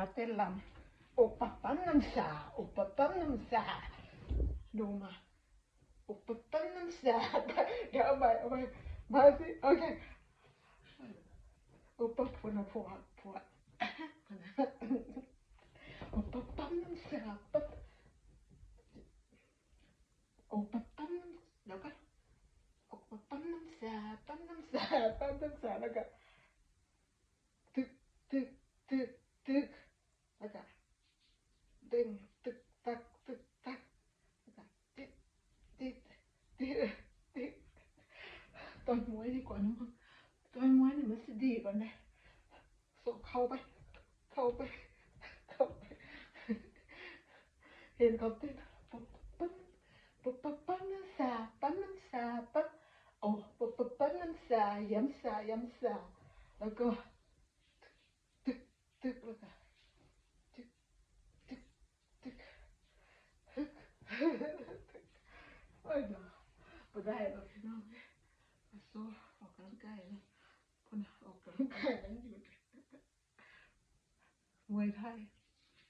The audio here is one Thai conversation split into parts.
าเต้นลำโอปะปั๊มน้ำสาโอปะปั๊มน้ำสาดู ดึงตึกตักตึกตักแล้วก็ติดติดติดติดต่อยมวยดีกว่านะมึงต่อยมวยนี่มันจะดีกว่านะส่งเข้าไได้หรอกพี่น้องมาโซ่ออกกำลังกายนะคนออกกำลังกายนั้นหยุดมวยไทย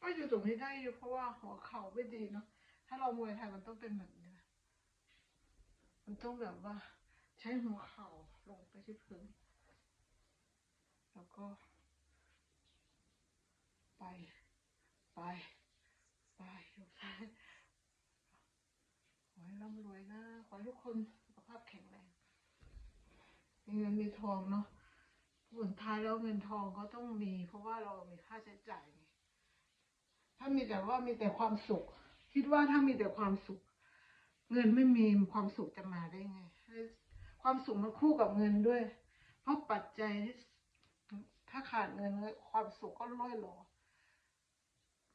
ก็อยู่ตรงนี้ได้อยู่เพราะว่าหัวเข่าไม่ดีเนาะถ้าเรามวยไทยมันต้องเป็นแบบนี้นะมันต้องแบบว่า ใช้หัวเข่าลงไปที่พื้นแล้วก็ ไป ไป ไปอยู่ไปขอให้ร่ำรวยนะ ขอให้ทุก คนสุขภาพแข็งแรงมีเงินมีทองเนาะผลท้ายแล้วเงินทองก็ต้องมี เพราะว่าเรามีค่าใช้จ่ายไงถ้ามีแต่ว่ามีแต่ความสุข คิดว่าถ้ามีแต่ความสุข เงินไม่มีความสุขจะมาได้ไง ความสุขมันคู่กับเงินด้วย เพราะปัจจัยที่ถ้าขาดเงินความสุขก็ล่อยหลอ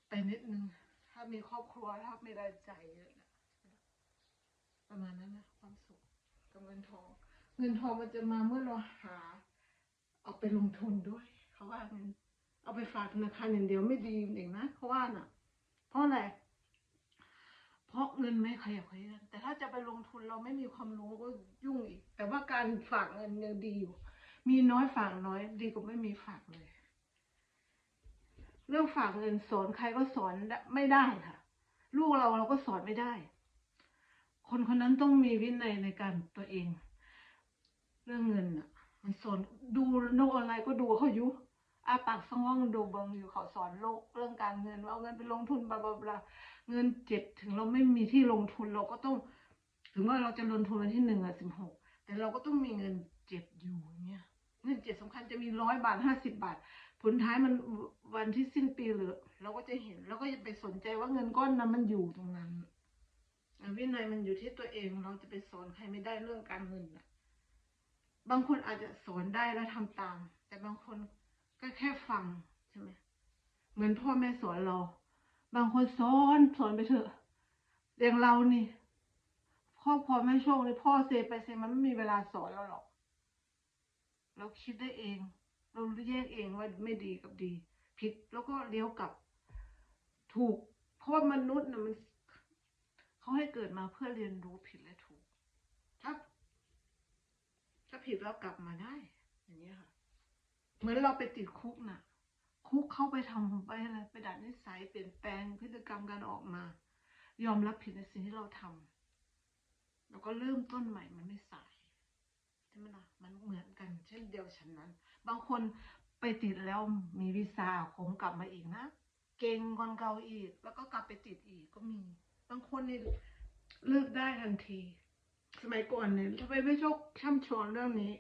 ไปนิดนึง ถ้ามีครอบครัว ถ้าไม่ได้ใจเยอะประมาณนั้นนะ กับเงินทอง เงินทองมันจะมาเมื่อเราหา เอาไปลงทุนด้วยเขาว่าเงินเอาไปฝากธนาคารอย่างเดียวไม่ดีเองนะเขาว่าน่ะ เพราะอะไรเพราะเงินไม่ขยับขยื้อนแต่ถ้าจะไปลงทุนเราไม่มีความรู้ก็ยุ่งอีก แต่ว่าการฝากเงินยังดีอยู่ มีน้อยฝากน้อย ดีกว่าไม่มีฝากเลย เรื่องฝากเงินสอนใครก็สอนไม่ได้ค่ะ ลูกเราเราก็สอนไม่ได้ คนคนนั้นต้องมีวินัยในการตัวเอง เรื่องเงินอะ มันสอนดูโนออนไลน์ก็ดูเขาอยู่อาปากสองห้องดูเบิงอยู่เขาสอนโลกเรื่องการเงินว่าเอาเงินไปลงทุนบลาบลาเงินเจ็ดถึงเราไม่มีที่ลงทุนเราก็ต้อง ถึงว่าเราจะลงทุนวันที่หนึ่งอะสิบหกแต่เราก็ต้องมีเงินเจ็ดอยู่เงี้ยเงินเจ็ดสำคัญจะมีร้อยบาทห้าสิบบาท ผลท้ายมันวันที่สิ้นปีหรือเราก็จะเห็นเราก็จะไปสนใจว่าเงินก้อนนั้นมันอยู่ตรงนั้น วินัยมันอยู่ที่ตัวเองเราจะไปสอนใครไม่ได้เรื่องการเงินนะบางคนอาจจะสอนได้แล้วทำตาม แต่บางคนก็แค่ฟังใช่ไหมเหมือนพ่อแม่สอนเรา บางคนสอนสอนไปเถอะอย่างเรานี่ครอบครัวไม่โชคเลยพ่อเซไปเซมันไม่มีเวลาสอนเราหรอก เราคิดได้เอง เราแยกเองว่าไม่ดีกับดี ผิดแล้วก็เลี้ยวกลับ ถูกเพราะว่ามนุษย์น่ะมัน เขาให้เกิดมาเพื่อเรียนรู้ผิดและถูก ถ้า ถ้าผิดแล้วกลับมาได้ อย่างเงี้ค่ะ เหมือนเราไปติดคุกน่ะ คุกเข้าไปทำไปอะไรไปดัดนิสัยเปลี่ยนแปลงพฤติกรรมการออกมา ยอมรับผิดในสิ่งที่เราทำแล้วก็เริ่มต้นใหม่มันไม่สายใช่ไหมล่ะมันเหมือนกัน เช่นเดียวฉันนั้น บางคนไปติดแล้วมีวีซ่าคงกลับมาอีกนะ เก่งกอนเก่าอีก แล้วก็กลับไปติดอีกก็มี บางคนนี่เลิกได้ทันที สมัยก่อนเนี่ยทำไมไม่โชคช่ำชองเรื่องนี้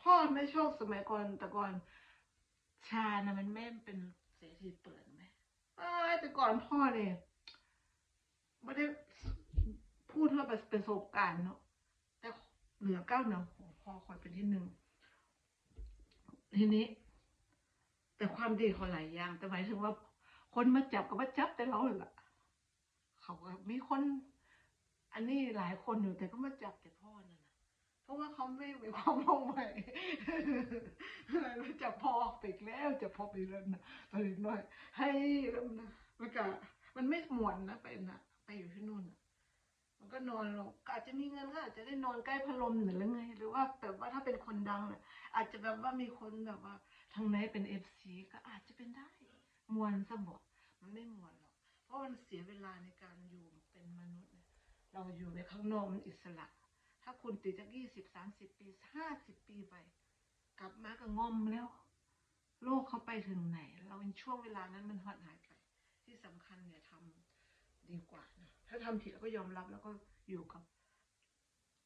พ่อไม่โชคสมัยก่อนแต่ก่อน ชานะมันไม่เป็นเสรีเปิดไหมแต่ก่อนพ่อเนี่ยไม่ได้พูดเพื่อประสบการณ์เนาะแต่เหนือเก้าเหนือหัวพ่อคอยเป็นที่หนึ่งทีนี้ แต่ความดีเขาหลายอย่าง แต่หมายถึงว่า คนมาจับก็มาจับแต่เราแหละ เขาก็มีคน อันนี้หลายคนอยู่แต่ก็มาจับแต่พ่อนั่นนะเพราะว่าเขาไม่มีความลงใหม่อะไรมาจับพ่อไปอีกแล้วจับพ่อไปอีกแล้วนะตอนนี้น้อย ให้แล้วนะมันก็มันไม่หมวนนะไปนะไปอยู่ที่นู่นนะมันก็นอนลงอาจจะมีเงินก็อาจจะได้นอนใกล้พัดลมหรือไง หรือว่าแบบว่าถ้าเป็นคนดังเนี่ยอาจจะแบบว่ามีคนแบบว่าทางไหนเป็นเอฟซีก็อาจจะเป็นได้ มวนสมองมันไม่มวนหรอก เพราะมันเสียเวลาใน เราอยู่ในข้างนอกมันอิสระ ถ้าคุณติดจากยี่สิบสามสิบปีห้าสิบปีไป กลับมาก็งอมแล้ว โลกเขาไปถึงไหน เราเป็นช่วงเวลานั้นมันหดหายไป ที่สำคัญเนี่ยทำดีกว่านะถ้าทำผิดเราก็ยอมรับแล้วก็อยู่กับ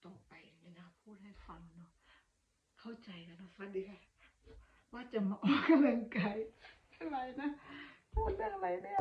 ต่อไปเนี่ยนะพูดให้ฟังเนาะเข้าใจกันนะฟันดีค่ะว่าจะมาออกกำลังกายอะไรนะ พูดเรื่องอะไรเนี่ย